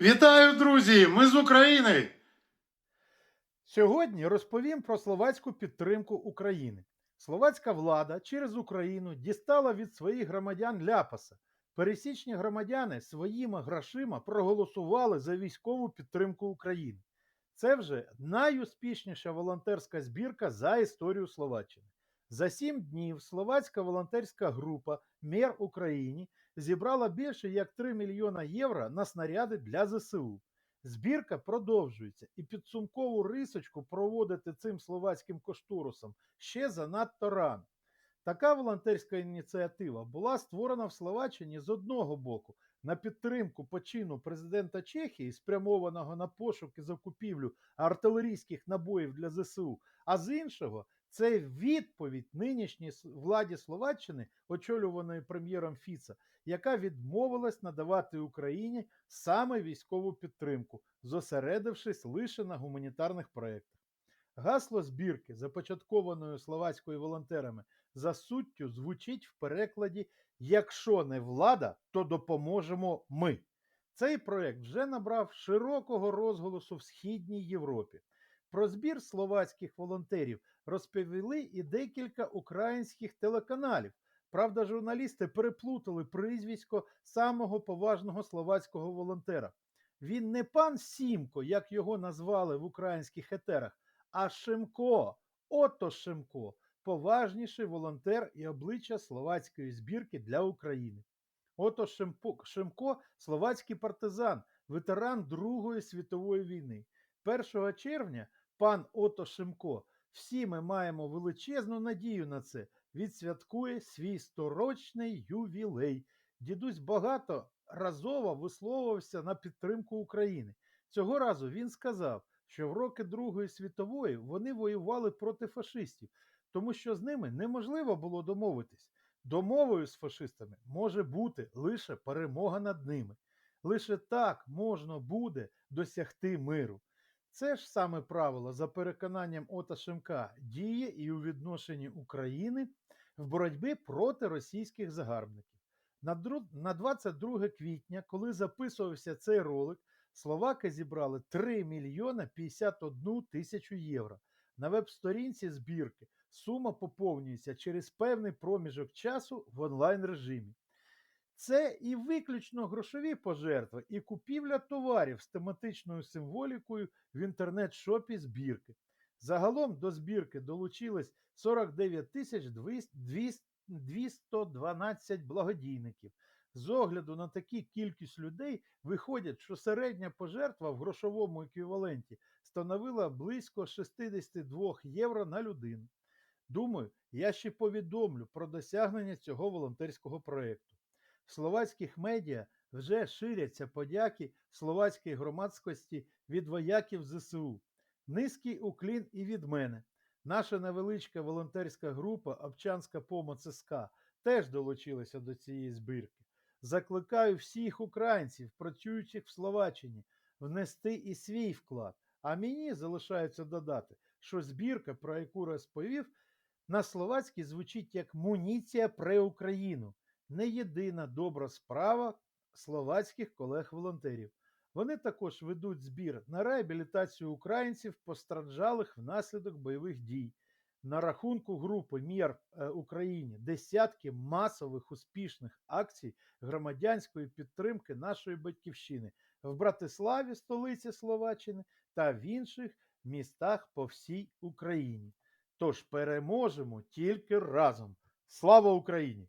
Вітаю, друзі! Ми з України! Сьогодні розповім про словацьку підтримку України. Словацька влада через Україну дістала від своїх громадян ляпаса. Пересічні громадяни своїми грошима проголосували за військову підтримку України. Це вже найуспішніша волонтерська збірка за історію Словаччини. За сім днів словацька волонтерська група Мер Україні зібрала більше як 3 мільйона євро на снаряди для ЗСУ. Збірка продовжується, і підсумкову рисочку проводити цим словацьким кошторисом ще занадто рано. Така волонтерська ініціатива була створена в Словаччині з одного боку на підтримку почину президента Чехії, спрямованого на пошук і закупівлю артилерійських набоїв для ЗСУ, а з іншого це відповідь нинішній владі Словаччини, очолюваної прем'єром Фіца, яка відмовилась надавати Україні саме військову підтримку, зосередившись лише на гуманітарних проєктах. Гасло збірки, започаткованої словацькою волонтерами, за суттю звучить в перекладі Якщо не влада, то допоможемо ми. Цей проєкт вже набрав широкого розголосу в Східній Європі. Про збір словацьких волонтерів розповіли і декілька українських телеканалів. Правда, журналісти переплутали прізвисько самого поважного словацького волонтера. Він не пан Сімко, як його назвали в українських етерах, а Шимко. Ото Шимко, поважніший волонтер і обличчя словацької збірки для України. Ото Шимко словацький партизан, ветеран Другої світової війни. 1 червня пан Ото Шимко, всі ми маємо величезну надію на це, відсвяткує свій сторочний ювілей. Дідусь багато разово висловився на підтримку України. Цього разу він сказав, що в роки Другої світової вони воювали проти фашистів, тому що з ними неможливо було домовитись. Домовою з фашистами може бути лише перемога над ними. Лише так можна буде досягти миру. Це ж саме правило, за переконанням Ота Шимка, діє і у відношенні України в боротьбі проти російських загарбників. На 22 квітня, коли записувався цей ролик, словаки зібрали 3 мільйона 51 тисячу євро. На веб-сторінці збірки сума поповнюється через певний проміжок часу в онлайн режимі. Це і виключно грошові пожертви, і купівля товарів з тематичною символікою в інтернет-шопі збірки. Загалом до збірки долучилось 49 тисяч 212 благодійників. З огляду на таку кількість людей виходить, що середня пожертва в грошовому еквіваленті становила близько 62 євро на людину. Думаю, я ще повідомлю про досягнення цього волонтерського проєкту. В словацьких медіа вже ширяться подяки словацькій громадськості від вояків ЗСУ. Низький уклін і від мене. Наша невеличка волонтерська група Обчанська помоць СК теж долучилася до цієї збірки. Закликаю всіх українців, працюючих в Словаччині, внести і свій вклад. А мені залишається додати, що збірка, про яку розповів, на словацькій звучить як муніція про Україну не єдина добра справа словацьких колег-волонтерів. Вони також ведуть збір на реабілітацію українців, постраждалих внаслідок бойових дій. На рахунку групи Мір е, Україні десятки масових успішних акцій громадянської підтримки нашої батьківщини в Братиславі, столиці Словаччини, та в інших містах по всій Україні. Тож переможемо тільки разом. Слава Україні!